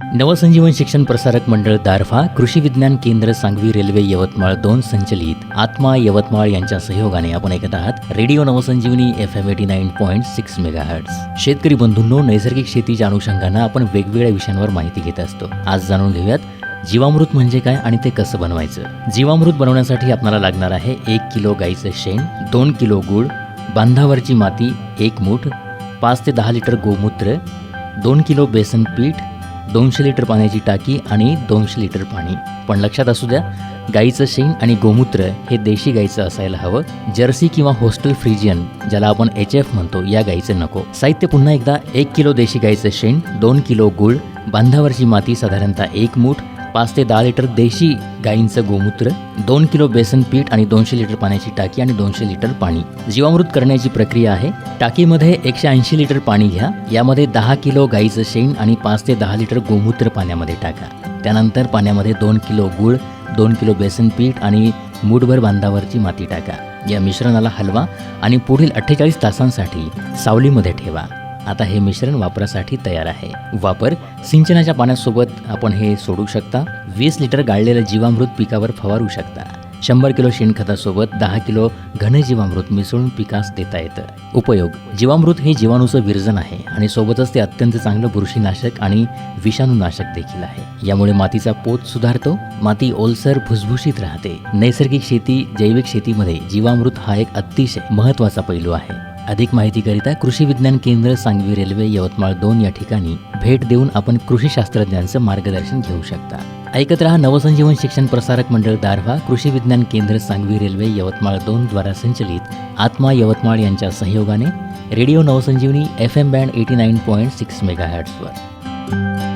नवसंजीवन शिक्षण प्रसारक मंडळ दारफा कृषी विज्ञान केंद्र सांगवी रेल्वे यवतमाळ दोन संचलित आत्मा यवतमाळ यांच्या सहयोगाने आपण ऐकत आहात radio Navsanjeevani F M eighty nine point six mega शेतकरी बंधूंनो नैसर्गिक शेतीच्या अनुषंगानं आपण वेगवेगळ्या विषयांवर माहिती घेत असतो. आज जाणून घेऊयात जीवामृत म्हणजे काय आणि ते कसं बनवायचं? जीवामृत बनवण्यासाठी आपल्याला लागणार आहे एक किलो गाईचं शेण दोन किलो गूळ बांधावरची माती एक मूठ पाच ते दहा लिटर गोमूत्र दोन किलो बेसन पीठ दोनशे लिटर पाण्याची टाकी आणि दोनशे लिटर पाणी. पण लक्षात असू द्या गाईचं शेण आणि गोमूत्र हे देशी गाईचं असायला हवं. जर्सी किंवा होस्टेल फ्रिजियन ज्याला आपण एच एफ म्हणतो या गाईचं नको. साहित्य पुन्हा एकदा एक किलो देशी गाईचं शेण दोन किलो गूळ बांधावरची माती साधारणतः एक मूठ पाच ते दहा लिटर देशी गाईंचं गोमूत्र दोन किलो बेसन पीठ आणि दोनशे लिटर पाण्याची टाकी आणि दोनशे लिटर पाणी. जीवामृत करण्याची प्रक्रिया आहे. टाकीमध्ये एकशे ऐंशी लिटर पाणी घ्या. यामध्ये दहा किलो गाईचं शेण आणि पाच ते दहा लिटर गोमूत्र पाण्यामध्ये टाका. त्यानंतर पाण्यामध्ये दोन किलो गूळ दोन किलो बेसन पीठ आणि मूठभर बांधावरची माती टाका. या मिश्रणाला हलवा आणि पुढील अठ्ठेचाळीस तासांसाठी सावलीमध्ये ठेवा. आता हे मिश्रण वापरासाठी तयार आहे. वापर सिंचनाच्या पाण्यासोबत आपण हे सोडू शकता. वीस लिटर गाळलेलं जीवामृत पिकावर फवारू शकता. शंभर किलो शेणखतासोबत दहा किलो घन जीवामृत मिसळून पिकास देता येतं. उपयोग जीवामृत हे जीवाणूचं विरजन आहे आणि सोबतच ते अत्यंत चांगलं बुरशीनाशक आणि विषाणूनाशक देखील आहे. यामुळे मातीचा पोत सुधारतो माती ओलसर भुसभुशीत राहते. नैसर्गिक शेती जैविक शेतीमध्ये जीवामृत हा एक अतिशय महत्त्वाचा पैलू आहे. अधिक माहितीकरिता कृषी विज्ञान केंद्र सांगवी रेल्वे यवतमाळ दोन या ठिकाणी भेट देऊन आपण कृषी शास्त्रज्ञांचं मार्गदर्शन घेऊ शकता. ऐकत रहा नवसंजीवन शिक्षण प्रसारक मंडळ दारव्हा कृषी विज्ञान केंद्र सांगवी रेल्वे यवतमाळ दोन द्वारा संचलित आत्मा यवतमाळ यांच्या सहयोगाने radio Navsanjeevani F M band eighty nine point six mega हॅट्सवर